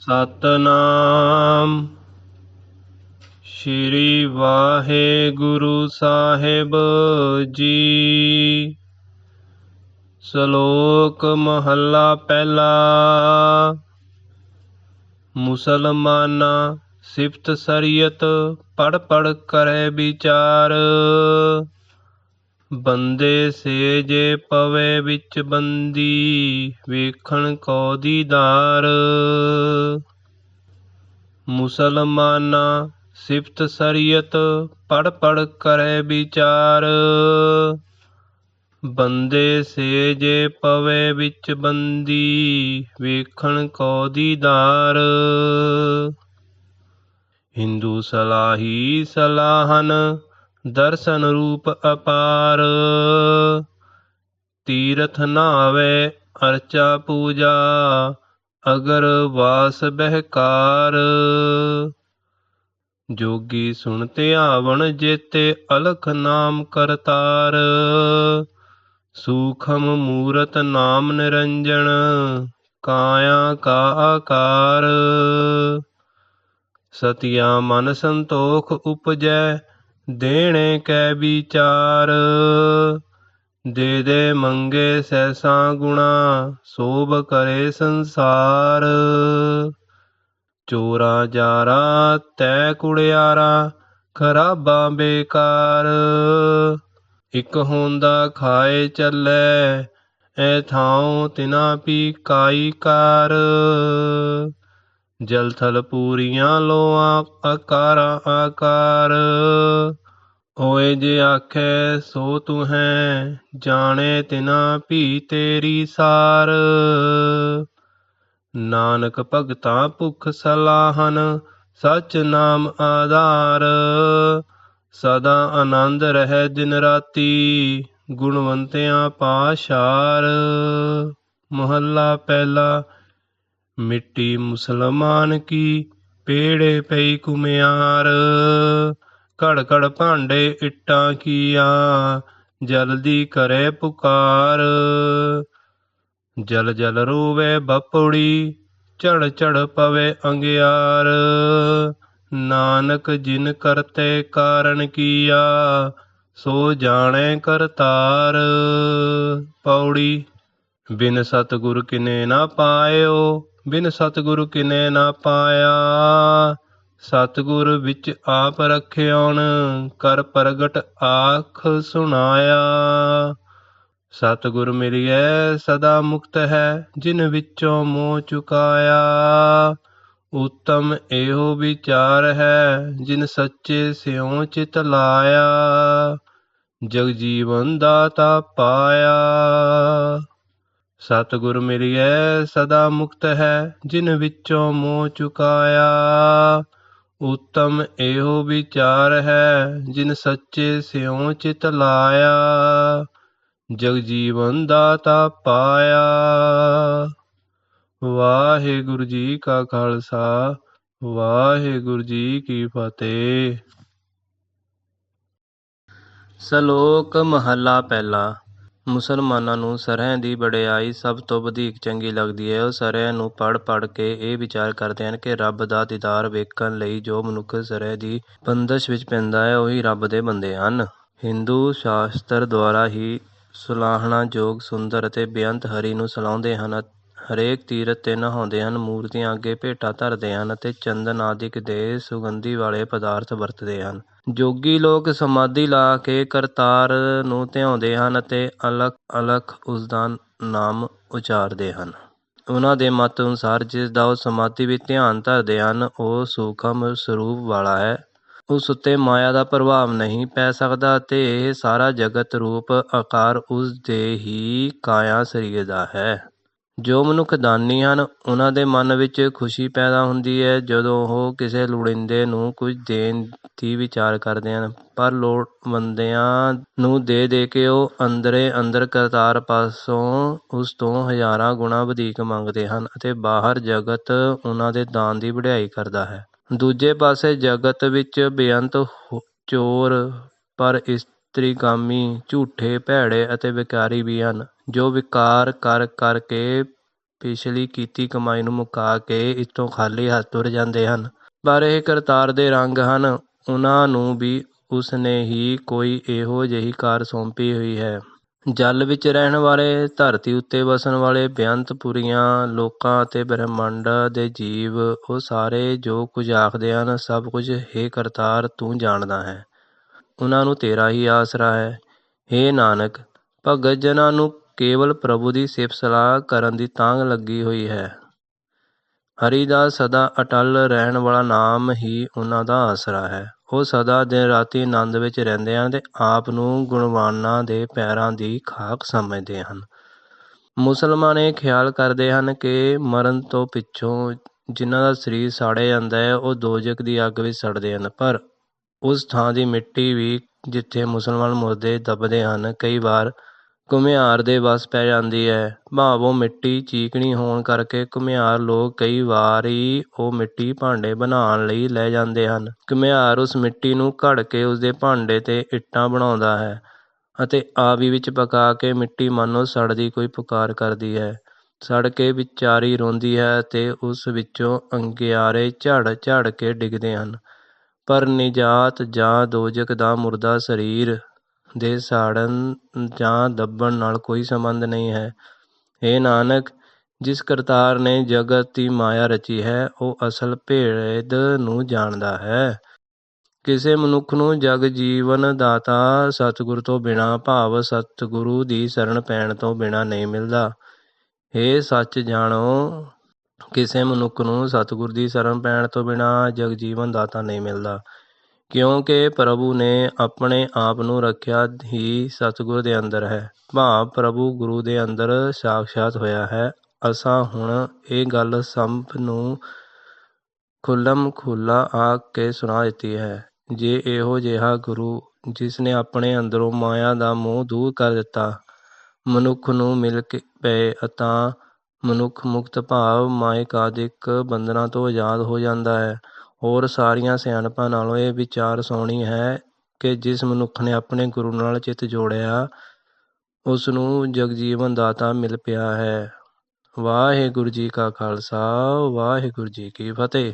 ਸਤਨਾਮ। ਸ਼੍ਰੀ ਵਾਹਿਗੁਰੂ ਸਾਹਿਬ ਜੀ। ਸ਼ਲੋਕ ਮਹੱਲਾ ਪਹਿਲਾ। ਮੁਸਲਮਾਨਾ ਸਿਫਤ ਸਰੀਅਤ ਪੜ ਪੜ ਕਰੇ ਵਿਚਾਰ। ਬੰਦੇ ਸੇ ਜੇ ਪਵੇ ਵਿੱਚ ਬੰਦੀ, ਵੇਖਣ ਕੋ ਦੀਦਾਰ ਮੁਸਲਮਾਨਾ ਸਿਫਤ ਸਰੀਅਤ ਪੜ ਪੜ ਕਰੇ ਵਿਚਾਰ। ਬੰਦੇ ਸੇ ਜੇ ਪਵੇ ਵਿੱਚ ਬੰਦੀ, ਵੇਖਣ ਕੋ ਦੀਦਾਰ ਹਿੰਦੂ ਸਲਾਹੀ ਸਲਾਹਨ ਦਰਸ਼ਨ ਰੂਪ ਅਪਾਰ। ਤੀਰਥ ਨਾਵੇ ਅਰਚਾ ਪੂਜਾ, ਅਗਰ ਵਾਸ ਬਹਿਕਾਰ। ਜੋਗੀ ਸੁਣ ਧਿਆਵਣ ਜੇਤੇ ਅਲਖ ਨਾਮ ਕਰਤਾਰ। ਸੂਖਮ ਮੂਰਤ ਨਾਮ ਨਿਰੰਜਨ, ਕਾਇਆ ਕਾ ਆਕਾਰ। ਸਤਿਆ ਮਨ ਸੰਤੋਖ ਉਪਜੈ ਦੇਣੇ ਕੈ ਵਿਚਾਰ, ਦੇ ਦੇ ਮੰਗੇ ਸੈਸਾ ਗੁਣਾ, ਸੋਭ ਕਰੇ ਸੰਸਾਰ। ਚੋਰਾ ਜਾਰਾ, ਤੈ ਕੁੜਿਆਰਾ, ਖਰਾਬਾਂ ਬੇਕਾਰ। ਇਕ ਹੁੰਦਾ ਖਾਏ ਚੱਲੇ, ਐ ਥਾਉ ਤਿਨਾ ਪੀ ਕਾਈ ਕਾਰ। ਜਲ ਥਲ ਪੂਰੀਆਂ ਲੋਆ, ਆਕਾਰਾ, ਆਕਾਰ। ਓਏ ਜੇ ਆਖੈ, ਸੋ ਤੂੰ ਹੈ, ਜਾਣੇ ਤਿਨਾ ਭੀ ਤੇਰੀ ਸਾਰ। ਨਾਨਕ ਭਗਤਾਂ ਭੁਖ ਸਲਾਹਨ, ਸਚ ਨਾਮ ਆਧਾਰ। ਸਦਾ ਆਨੰਦ ਰਹਿ ਦਿਨ ਰਾਤੀ, ਗੁਣਵੰਤਿਆਂ ਪਾਸ਼ਾਰ। ਮਹੱਲਾ ਪਹਿਲਾ ਮਿੱਟੀ ਮੁਸਲਮਾਨ ਕੀ ਪੇੜੇ ਪਈ ਕੁਮਿਆਰ ਘੜ ਘੜ ਭਾਂਡੇ ਇੱਟਾਂ ਕੀਆ, ਜਲਦੀ ਕਰੇ ਪੁਕਾਰ। ਜਲ ਜਲ ਰੋਵੇ ਬਪੜੀ ਝੜ ਝੜ ਪਵੇ ਅੰਗਿਆਰ। ਨਾਨਕ ਜਿਨ ਕਰਤੇ ਕਾਰਨ ਕੀਆ, ਸੋ ਜਾਣੇ ਕਰਤਾਰ। ਪੌੜੀ, ਬਿਨ ਸਤਿਗੁਰ ਕਿਨੇ ਨਾ ਪਾਇਓ ਬਿਨ ਸਤਿਗੁਰ ਕਿਨੇ ਨਾ ਪਾਇਆ। ਸਤਿਗੁਰ ਵਿੱਚ ਆਪ ਰਖਿਓਣ, ਕਰ ਪ੍ਰਗਟ ਆਖ ਸੁਣਾਇਆ। ਸਤਿਗੁਰ ਮਿਲਿਐ, ਸਦਾ ਮੁਕਤ ਹੈ, ਜਿਨ ਵਿੱਚੋਂ ਮੋਹ ਚੁਕਾਇਆ। ਉਤਮ ਇਹੋ ਵਿਚਾਰ ਹੈ, ਜਿਨ ਸੱਚੇ ਸਿਉ ਚਿਤ ਲਾਇਆ। ਜਗ ਜੀਵਨ ਦਾਤਾ ਪਾਇਆ। ਸਤਿਗੁਰ ਮਿਲਿਐ ਸਦਾ ਮੁਕਤ ਹੈ, ਜਿਨ ਵਿੱਚੋਂ ਮੋਹ ਚੁਕਾਇਆ। ਉਤਮ ਇਹੋ ਵਿਚਾਰ ਹੈ, ਜਿਨ ਸੱਚੇ ਸਿਉ ਚਿਤ ਲਾਇਆ। ਜਗ ਜੀਵਨ ਦਾਤਾ ਪਾਇਆ। ਵਾਹਿਗੁਰੂ ਜੀ ਕਾ ਖਾਲਸਾ, ਵਾਹਿਗੁਰੂ ਜੀ ਕੀ ਫਤਿਹ। ਸ਼ਲੋਕ ਮਹੱਲਾ ਪਹਿਲਾ। ਮੁਸਲਮਾਨਾਂ ਨੂੰ ਸਰਹਿ ਦੀ ਵਡਿਆਈ ਸਭ ਤੋਂ ਵਧੀਕ ਚੰਗੀ ਲੱਗਦੀ ਹੈ। ਉਹ ਸਰਹਿ ਨੂੰ ਪੜ੍ਹ ਪੜ੍ਹ ਕੇ ਇਹ ਵਿਚਾਰ ਕਰਦੇ ਹਨ ਕਿ ਰੱਬ ਦਾ ਦੀਦਾਰ ਵੇਖਣ ਲਈ ਜੋ ਮਨੁੱਖ ਸਰਹਿ ਦੀ ਬੰਦਸ਼ ਵਿੱਚ ਪੈਂਦਾ ਹੈ, ਉਹੀ ਰੱਬ ਦੇ ਬੰਦੇ ਹਨ। ਹਿੰਦੂ ਸ਼ਾਸਤਰ ਦੁਆਰਾ ਹੀ ਸੁਲਾਹਣਾ ਜੋਗ ਸੁੰਦਰ ਅਤੇ ਬੇਅੰਤ ਹਰੀ ਨੂੰ ਸਲਾਉਂਦੇ ਹਨ। ਹਰੇਕ ਤੀਰਥ ਤੇ ਨਹਾਉਂਦੇ ਹਨ, ਮੂਰਤੀਆਂ ਅੱਗੇ ਭੇਟਾ ਧਰਦੇ ਹਨ ਅਤੇ ਚੰਦਨ ਆਦਿਕ ਦੇ ਸੁਗੰਧੀ ਵਾਲੇ ਪਦਾਰਥ ਵਰਤਦੇ ਹਨ। ਜੋਗੀ ਲੋਕ ਸਮਾਧੀ ਲਾ ਕੇ ਕਰਤਾਰ ਨੂੰ ਧਿਆਉਂਦੇ ਹਨ ਅਤੇ ਅਲਖ ਅਲਖ ਉਸਦਾ ਨਾਮ ਉਚਾਰਦੇ ਹਨ। ਉਹਨਾਂ ਦੇ ਮਤ ਅਨੁਸਾਰ ਜਿਸ ਦਾ ਉਹ ਸਮਾਧੀ ਵਿੱਚ ਧਿਆਨ ਧਰਦੇ ਹਨ, ਉਹ ਸੂਖਮ ਸਰੂਪ ਵਾਲਾ ਹੈ। ਉਸ ਉੱਤੇ ਮਾਇਆ ਦਾ ਪ੍ਰਭਾਵ ਨਹੀਂ ਪੈ ਸਕਦਾ ਅਤੇ ਇਹ ਸਾਰਾ ਜਗਤ ਰੂਪ ਆਕਾਰ ਉਸ ਦੇ ਹੀ ਕਾਇਆ ਸਰੀਰ ਦਾ ਹੈ। ਜੋ ਮਨੁੱਖ ਦਾਨੀ ਹਨ, ਉਹਨਾਂ ਦੇ ਮਨ ਵਿੱਚ ਖੁਸ਼ੀ ਪੈਦਾ ਹੁੰਦੀ ਹੈ ਜਦੋਂ ਉਹ ਕਿਸੇ ਲੋੜੀਂਦੇ ਨੂੰ ਕੁਝ ਦੇਣ ਦੀ ਵਿਚਾਰ ਕਰਦੇ ਹਨ। ਪਰ ਲੋੜਵੰਦਿਆਂ ਨੂੰ ਦੇ ਦੇ ਕੇ ਉਹ ਅੰਦਰੇ ਅੰਦਰ ਕਰਤਾਰ ਪਾਸੋਂ ਉਸ ਤੋਂ ਹਜ਼ਾਰਾਂ ਗੁਣਾ ਵਧੀਕ ਮੰਗਦੇ ਹਨ ਅਤੇ ਬਾਹਰ ਜਗਤ ਉਹਨਾਂ ਦੇ ਦਾਨ ਦੀ ਵਡਿਆਈ ਕਰਦਾ ਹੈ। ਦੂਜੇ ਪਾਸੇ ਜਗਤ ਵਿੱਚ ਬੇਅੰਤ ਚੋਰ, ਪਰ ਇਸ ਤ੍ਰਿਗਾਮੀ, ਝੂਠੇ, ਭੈੜੇ ਅਤੇ ਵਿਕਾਰੀ ਵੀ ਹਨ, ਜੋ ਵਿਕਾਰ ਕਰ ਕਰਕੇ ਪਿਛਲੀ ਕੀਤੀ ਕਮਾਈ ਨੂੰ ਮੁਕਾ ਕੇ ਇੱਥੋਂ ਖਾਲੀ ਹੱਥ ਤੁਰ ਜਾਂਦੇ ਹਨ। ਪਰ ਇਹ ਕਰਤਾਰ ਦੇ ਰੰਗ ਹਨ। ਉਹਨਾਂ ਨੂੰ ਵੀ ਉਸ ਨੇ ਹੀ ਕੋਈ ਇਹੋ ਜਿਹੀ ਕਾਰ ਸੌਂਪੀ ਹੋਈ ਹੈ। ਜਲ ਵਿੱਚ ਰਹਿਣ ਵਾਲੇ, ਧਰਤੀ ਉੱਤੇ ਵਸਣ ਵਾਲੇ ਬੇਅੰਤ ਪੁਰੀਆਂ, ਲੋਕਾਂ ਅਤੇ ਬ੍ਰਹਿਮੰਡ ਦੇ ਜੀਵ, ਉਹ ਸਾਰੇ ਜੋ ਕੁਝ ਆਖਦੇ ਹਨ, ਸਭ ਕੁਝ ਹੇ ਕਰਤਾਰ ਤੂੰ ਜਾਣਦਾ ਹੈ। ਉਹਨਾਂ ਨੂੰ ਤੇਰਾ ਹੀ ਆਸਰਾ ਹੈ। ਹੇ ਨਾਨਕ, ਭਗਤ ਜਨਾਂ ਨੂੰ ਕੇਵਲ ਪ੍ਰਭੂ ਦੀ ਸਿਫਤ ਸਲਾਹ ਕਰਨ ਦੀ ਤਾਂਘ ਲੱਗੀ ਹੋਈ ਹੈ। ਹਰੀ ਦਾ ਸਦਾ ਅਟਲ ਰਹਿਣ ਵਾਲਾ ਨਾਮ ਹੀ ਉਹਨਾਂ ਦਾ ਆਸਰਾ ਹੈ। ਉਹ ਸਦਾ ਦਿਨ ਰਾਤੀ ਆਨੰਦ ਵਿੱਚ ਰਹਿੰਦੇ ਹਨ ਅਤੇ ਆਪ ਨੂੰ ਗੁਣਵਾਨਾਂ ਦੇ ਪੈਰਾਂ ਦੀ ਖਾਕ ਸਮਝਦੇ ਹਨ। ਮੁਸਲਮਾਨ ਇਹ ਖਿਆਲ ਕਰਦੇ ਹਨ ਕਿ ਮਰਨ ਤੋਂ ਪਿੱਛੋਂ ਜਿਨ੍ਹਾਂ ਦਾ ਸਰੀਰ ਸਾੜਿਆ ਜਾਂਦਾ ਹੈ, ਉਹ ਦੋਜਕ ਦੀ ਅੱਗ ਵਿੱਚ ਸੜਦੇ ਹਨ, ਪਰ ਉਸ ਥਾਂ ਦੀ ਮਿੱਟੀ ਵੀ ਜਿੱਥੇ ਮੁਸਲਮਾਨ ਮੁਰਦੇ ਦੱਬਦੇ ਹਨ, ਕਈ ਵਾਰ ਘੁਮਿਆਰ ਦੇ ਵੱਸ ਪੈ ਜਾਂਦੀ ਹੈ। ਭਾਵ ਉਹ ਮਿੱਟੀ ਚੀਕਣੀ ਹੋਣ ਕਰਕੇ ਘੁਮਿਆਰ ਲੋਕ ਕਈ ਵਾਰੀ ਉਹ ਮਿੱਟੀ ਭਾਂਡੇ ਬਣਾਉਣ ਲਈ ਲੈ ਜਾਂਦੇ ਹਨ। ਘੁਮਿਆਰ ਉਸ ਮਿੱਟੀ ਨੂੰ ਘੜ ਕੇ ਉਸਦੇ ਭਾਂਡੇ ਤੇ ਇੱਟਾਂ ਬਣਾਉਂਦਾ ਹੈ ਅਤੇ ਆਵੀ ਵਿੱਚ ਪਕਾ ਕੇ ਮਿੱਟੀ ਮਾਨੋ ਸੜਦੀ ਕੋਈ ਪੁਕਾਰ ਕਰਦੀ ਹੈ। ਸੜ ਕੇ ਵਿਚਾਰੀ ਰੋਂਦੀ ਹੈ ਅਤੇ ਉਸ ਵਿੱਚੋਂ ਅੰਗਿਆਰੇ ਝੜ ਝੜ ਕੇ ਡਿੱਗਦੇ ਹਨ। ਪਰ ਨਿਜਾਤ ਜਾਂ ਦੋਜਕ ਦਾ ਮੁਰਦਾ ਸਰੀਰ ਦੇ ਸਾੜਨ ਜਾਂ ਦੱਬਣ ਨਾਲ ਕੋਈ ਸੰਬੰਧ ਨਹੀਂ ਹੈ। ਇਹ ਨਾਨਕ, ਜਿਸ ਕਰਤਾਰ ਨੇ ਜਗਤ ਦੀ ਮਾਇਆ ਰਚੀ ਹੈ, ਉਹ ਅਸਲ ਭੇਦ ਨੂੰ ਜਾਣਦਾ ਹੈ। ਕਿਸੇ ਮਨੁੱਖ ਨੂੰ ਜਗ ਜੀਵਨ ਦਾਤਾ ਸਤਿਗੁਰ ਤੋਂ ਬਿਨਾ, ਭਾਵ ਸਤਿਗੁਰੂ ਦੀ ਸ਼ਰਨ ਪੈਣ ਤੋਂ ਬਿਨਾ ਨਹੀਂ ਮਿਲਦਾ। ਇਹ ਸੱਚ ਜਾਣੋ ਕਿਸੇ ਮਨੁੱਖ ਨੂੰ ਸਤਿਗੁਰ ਦੀ ਸ਼ਰਨ ਪੈਣ ਤੋਂ ਬਿਨਾਂ ਜਗਜੀਵਨ ਦਾਤਾ ਨਹੀਂ ਮਿਲਦਾ। ਕਿਉਂਕਿ ਪ੍ਰਭੂ ਨੇ ਆਪਣੇ ਆਪ ਨੂੰ ਰੱਖਿਆ ਹੀ ਸਤਿਗੁਰ ਦੇ ਅੰਦਰ ਹੈ। ਭਾਵ ਪ੍ਰਭੂ ਗੁਰੂ ਦੇ ਅੰਦਰ ਸਾਖਸ਼ਾਤ ਹੋਇਆ ਹੈ। ਅਸਾਂ ਹੁਣ ਇਹ ਗੱਲ ਸੰਭ ਨੂੰ ਖੁੱਲਮ ਖੁੱਲਾ ਆ ਕੇ ਸੁਣਾ ਦਿੱਤੀ ਹੈ। ਜੇ ਇਹੋ ਜਿਹਾ ਗੁਰੂ ਜਿਸ ਨੇ ਆਪਣੇ ਅੰਦਰੋਂ ਮਾਇਆ ਦਾ ਮੋਹ ਦੂਰ ਕਰ ਦਿੱਤਾ, ਮਨੁੱਖ ਨੂੰ ਮਿਲ ਕੇ ਪਏ ਤਾਂ ਮਨੁੱਖ ਮੁਕਤ ਭਾਵ ਮਾਇਕ ਆਦਿਕ ਬੰਧਨਾਂ ਤੋਂ ਆਜ਼ਾਦ ਹੋ ਜਾਂਦਾ ਹੈ। ਹੋਰ ਸਾਰੀਆਂ ਸਿਆਣਪਾਂ ਨਾਲੋਂ ਇਹ ਵਿਚਾਰ ਸੋਹਣੀ ਹੈ ਕਿ ਜਿਸ ਮਨੁੱਖ ਨੇ ਆਪਣੇ ਗੁਰੂ ਨਾਲ ਚਿੱਤ ਜੋੜਿਆ ਉਸ ਨੂੰ ਜਗਜੀਵਨ ਦਾਤਾ ਮਿਲ ਪਿਆ ਹੈ। ਵਾਹਿਗੁਰੂ ਜੀ ਕਾ ਖਾਲਸਾ, ਵਾਹਿਗੁਰੂ ਜੀ ਕੀ ਫਤਿਹ।